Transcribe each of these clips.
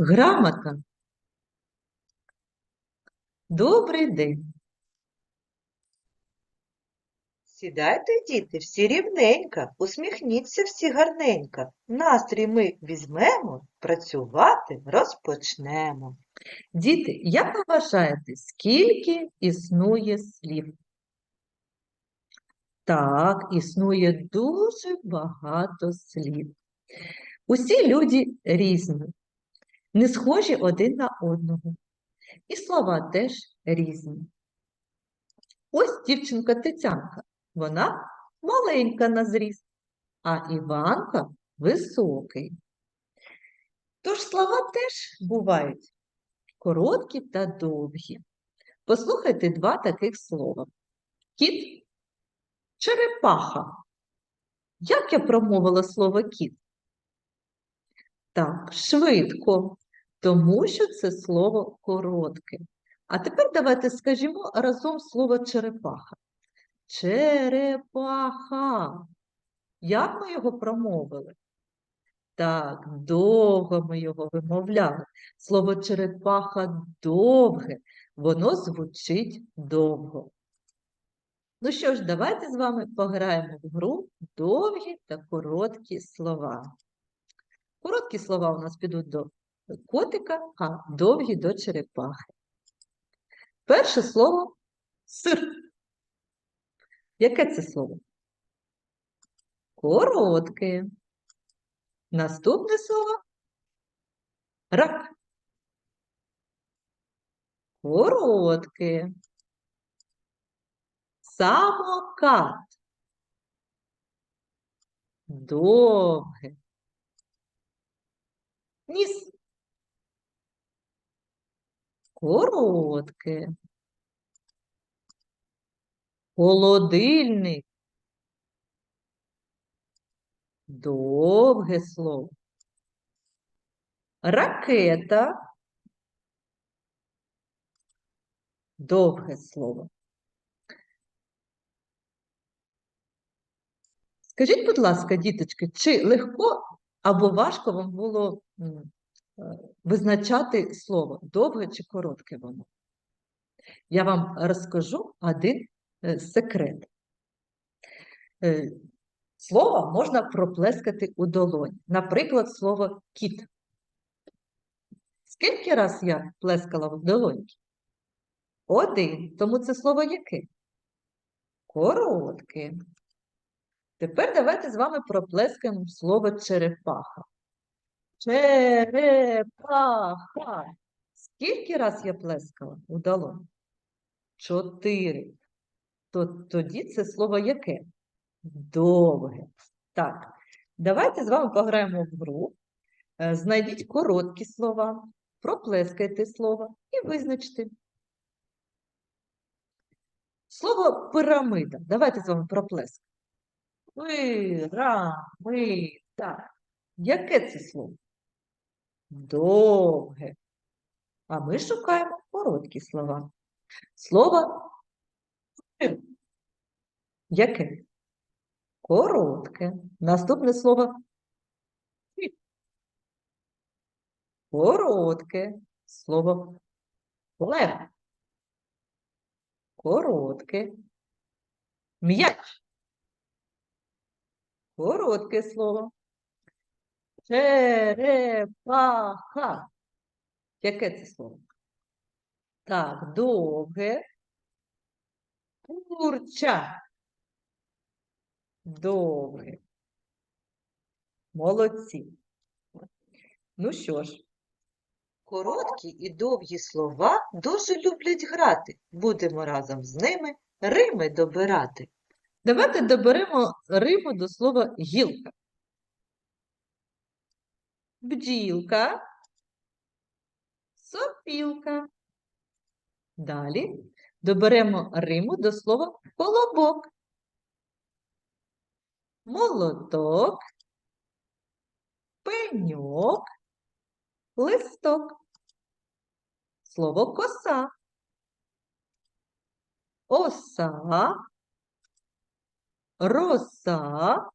Грамота. Добрий день. Сідайте, діти, всі рівненько, усміхніться всі гарненько. Настрій ми візьмемо, працювати розпочнемо. Діти, як ви вважаєте, скільки існує слів? Так, існує дуже багато слів. Усі люди різні, не схожі один на одного. І слова теж різні. Ось дівчинка Тетянка, вона маленька на зріст, а Іванка високий. Тож слова теж бувають короткі та довгі. Послухайте два таких слова. Кіт, черепаха. Як я промовила слово кіт? Так, швидко, тому що це слово коротке. А тепер давайте скажімо разом слово черепаха. Черепаха. Як ми його промовили? Так, довго ми його вимовляли. Слово черепаха довге, воно звучить довго. Ну що ж, давайте з вами пограємо в гру довгі та короткі слова. Короткі слова у нас підуть до котика, а довгі до черепахи. Перше слово сир. Яке це слово? Коротке. Наступне слово рак. Коротке. Самокат. Довге. Ніс. Коротке. Холодильник. Довге слово. Ракета. Довге слово. Скажіть, будь ласка, діточки, чи легко або важко вам було визначати слово, довге чи коротке воно? Я вам розкажу один е, секрет. Е, Слово можна проплескати у долоні. Наприклад, слово кіт. Скільки раз я плескала в долоньки? Один. Тому це слово яке? Коротке. Тепер давайте з вами проплескаємо слово черепаха. Черепаха. Скільки раз я плескала у долоні? Чотири. То, тоді це слово яке? Довге. Так, давайте з вами пограємо в гру. Е, Знайдіть короткі слова, проплескайте слово і визначте. Слово пирамида. Давайте з вами проплескаємо. Пирамида. Яке це слово? Довге. А ми шукаємо короткі слова. Слово. Яке? Коротке. Наступне слово. Коротке. Слово лев. Коротке. М'яч. Коротке слово. Черепаха. Яке це слово? Так, довге. Курча. Довге. Молодці. Ну що ж, Короткі і довгі слова дуже люблять грати. Будемо разом з ними рими добирати. давайте доберемо риму до слова гілка. Бджілка. Сопілка. Далі доберемо риму до слова колобок. Молоток. Пеньок. Листок. Слово коса. Оса. Роса.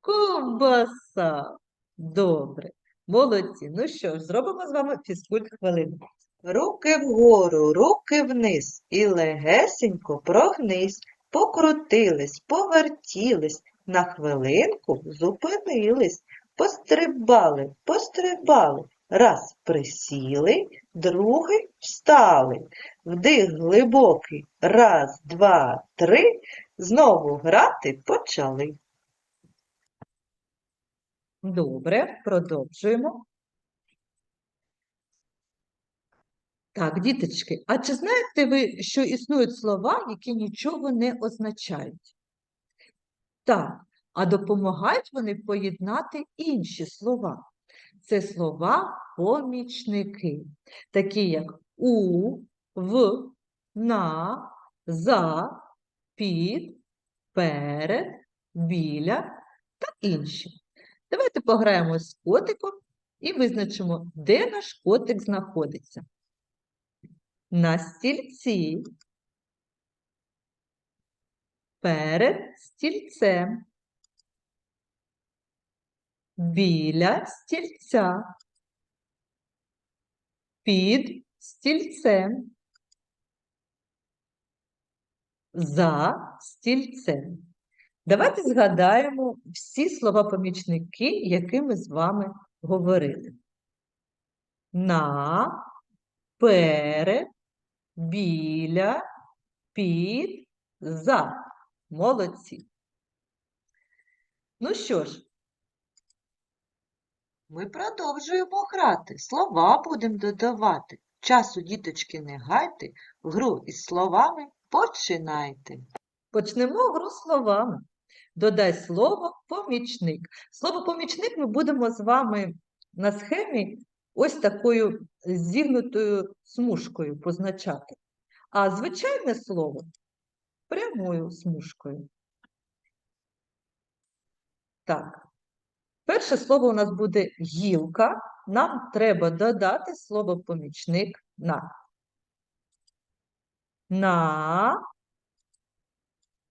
Ковбаса. Добре. Молодці. Ну що ж, зробимо з вами фізкульт хвилину. Руки вгору, руки вниз, і легесенько прогнись, покрутились, повертілись, на хвилинку зупинились, пострибали, пострибали, раз присіли, другий встали. Вдих глибокий, раз, два, три, знову грати почали. Добре, продовжуємо. Так, діточки, а чи знаєте ви, що існують слова, які нічого не означають? Так, а допомагають вони поєднати інші слова. Це слова помічники, такі як у, в, на, за, під, перед, біля та інші. Давайте пограємо з котиком і визначимо, де наш котик знаходиться. На стільці, перед стільцем, біля стільця, під стільцем, за стільцем. Давайте згадаємо всі слова-помічники, які ми з вами говорили. На, перед, біля, під, за. Молодці. Ну що ж, Ми продовжуємо грати, слова будемо додавати. Часу, діточки, не гайте, гру із словами починайте. почнемо гру словами. Додай слово помічник. Слово помічник ми будемо з вами на схемі ось такою зігнутою смужкою позначати. А звичайне слово прямою смужкою. Так. Перше слово у нас буде гілка. Нам треба додати слово помічник на. На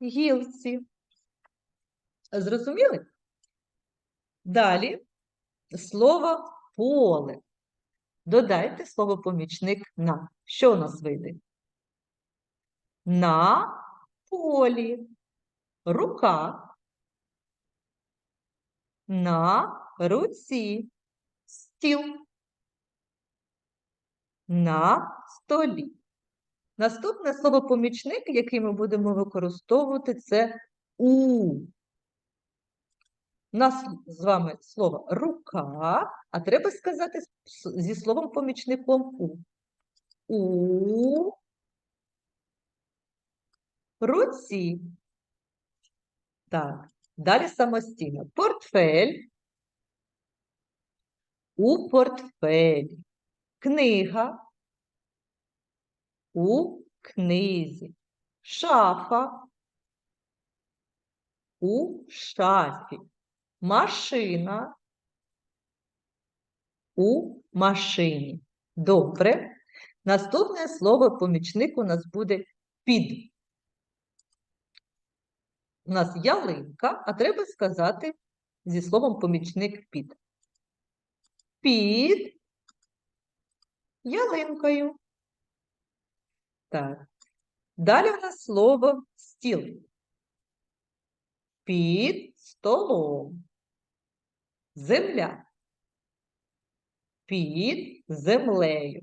гілці. Зрозуміли? Далі слово поле. Додайте слово помічник на. Що у нас вийде? На полі. Рука. На руці. Стіл. На столі. Наступне слово помічник, який ми будемо використовувати, це у. У нас з вами слово рука, а треба сказати зі словом помічником у. У руці. Так, далі самостійно. Портфель. У портфелі. Книга. У книзі. Шафа. У шафі. Машина. У машині. Добре. Наступне слово помічник у нас буде під. У нас ялинка, а треба сказати зі словом помічник під. Під ялинкою. Так. Далі у нас слово стіл. Під столом. Земля. Під землею.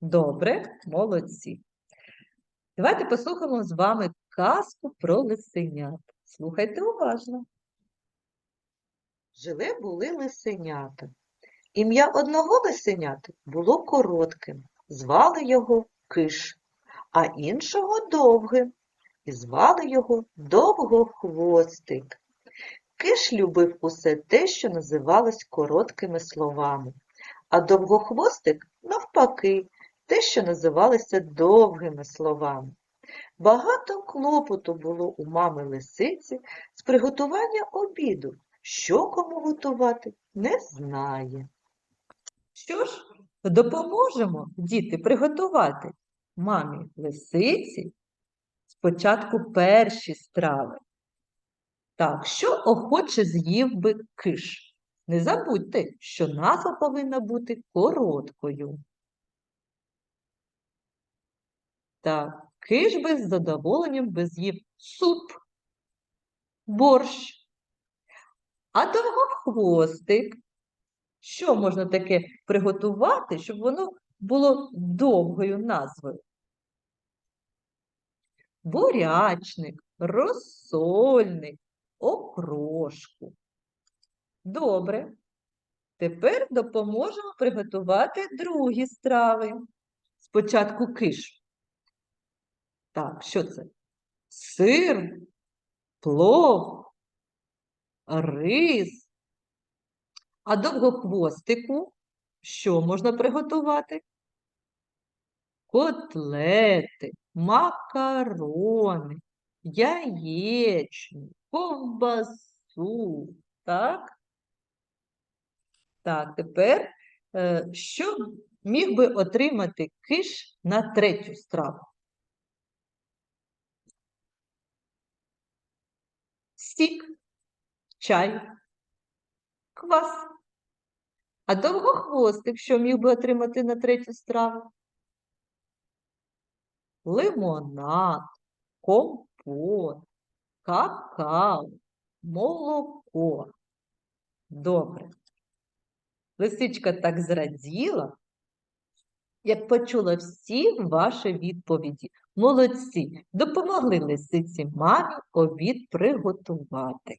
Добре, молодці. Давайте послухаємо з вами казку про лисенят. Слухайте уважно. Жили були лисенята. Ім'я одного лисенята було коротким, звали його Киш, а іншого довгим, і звали його Довгохвостик. Киш любив усе те, що називалось короткими словами, а довгохвостик, навпаки, те, що називалося довгими словами. Багато клопоту було у мами лисиці з приготування обіду. Що кому готувати, не знає. Що ж, допоможемо діти приготувати мамі лисиці спочатку перші страви. Так, що охоче з'їв би киш? Не забудьте, що назва повинна бути короткою. Так, киш би з задоволенням би з'їв суп, борщ. А довгохвостик, що можна таке приготувати, щоб воно було довгою назвою? Бурячник, розсольник, окрошку. Добре. Тепер допоможемо приготувати другі страви. Спочатку киш. Так, що це? Сир, плов, рис. А довгохвостику що можна приготувати? Котлети, макарони, яєчню, ковбасу. Так? Так, тепер е, що міг би отримати киш на третю страву? Сік, чай, квас. А довгохвостик що міг би отримати на третю страву? Лимонад, компот, какао, молоко. Добре. Лисичка так зраділа, як почула всі ваші відповіді. Молодці, допомогли лисиці мамі обід приготувати.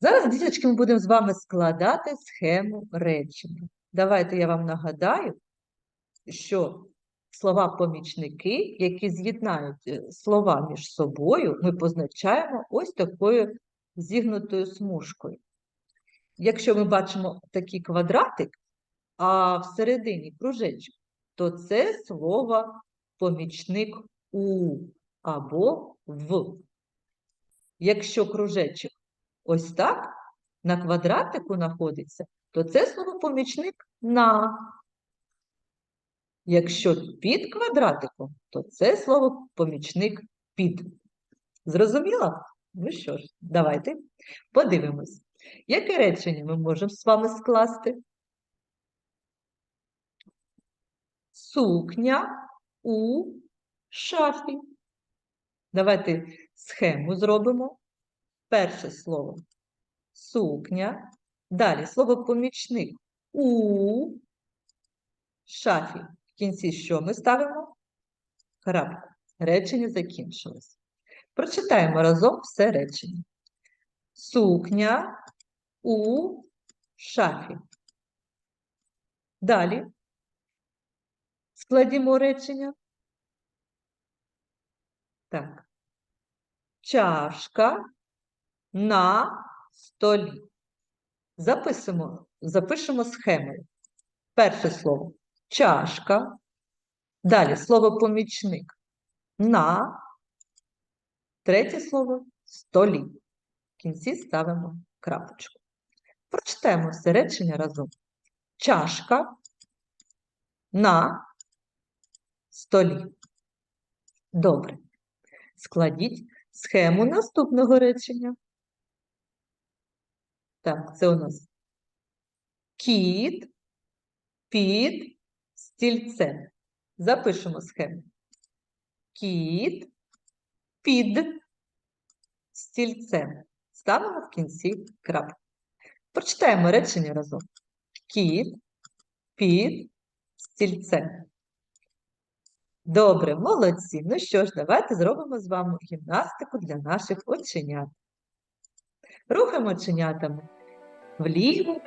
Зараз, діточки, ми будемо з вами складати схему речення. Давайте я вам нагадаю, що слова-помічники, які з'єднають е, слова між собою, ми позначаємо ось такою зігнутою смужкою. Якщо ми бачимо такий квадратик, а всередині кружечок, то це слово помічник у або в. Якщо кружечок ось так на квадратику знаходиться, то це слово помічник на. Якщо під квадратиком, то це слово помічник під. Зрозуміло? Ну що ж, давайте подивимось. Яке речення ми можемо з вами скласти? Сукня у шафі. Давайте схему зробимо. Перше слово сукня. Далі слово помічник у шафі. В кінці що ми ставимо? Крапку. Речення закінчилось. Прочитаємо разом все речення. Сукня у шафі. Далі складімо речення. Так. Чашка на столі. Записуємо, запишемо схемою. Перше слово чашка. Далі слово помічник на. Третє слово столі. В кінці ставимо крапочку. Прочитаємо все речення разом. Чашка на столі. Добре. Складіть схему наступного речення. Так, це у нас кіт під стільцем. Запишемо схему. Кіт під стільцем. Ставимо в кінці крапку. Прочитаємо речення разом. Кіт під стільцем. Добре, молодці. Ну що ж, давайте зробимо з вами гімнастику для наших оченят. Рухаємо оченятами вліво,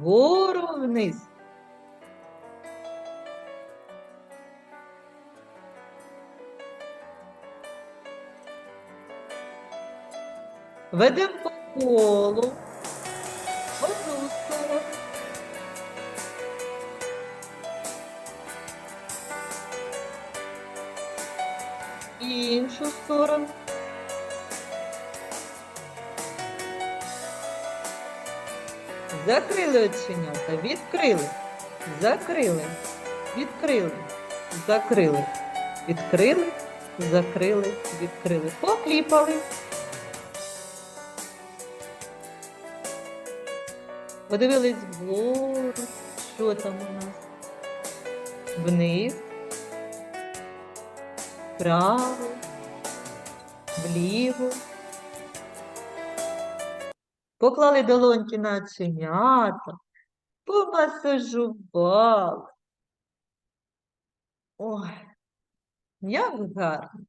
Вгору вниз. Ведемо по колу. в Одну сторону. Іншу сторону. Закрили оченята, відкрили. закрили, відкрили, закрили, відкрили, закрили, відкрили, покліпали. Подивились вгору, що там у нас. Вниз, вправо, вліво. Поклали долоньки на оченята, помасажували. Ой, як гарно.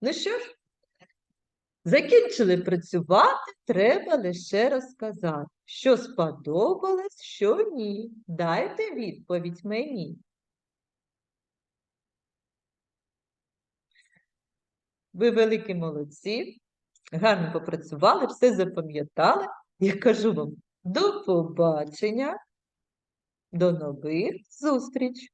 Ну що ж, закінчили працювати, треба лише розказати, що сподобалось, що ні. Дайте відповідь мені. Ви великі молодці, гарно попрацювали, все запам'ятали. Я кажу вам до побачення, до нових зустріч!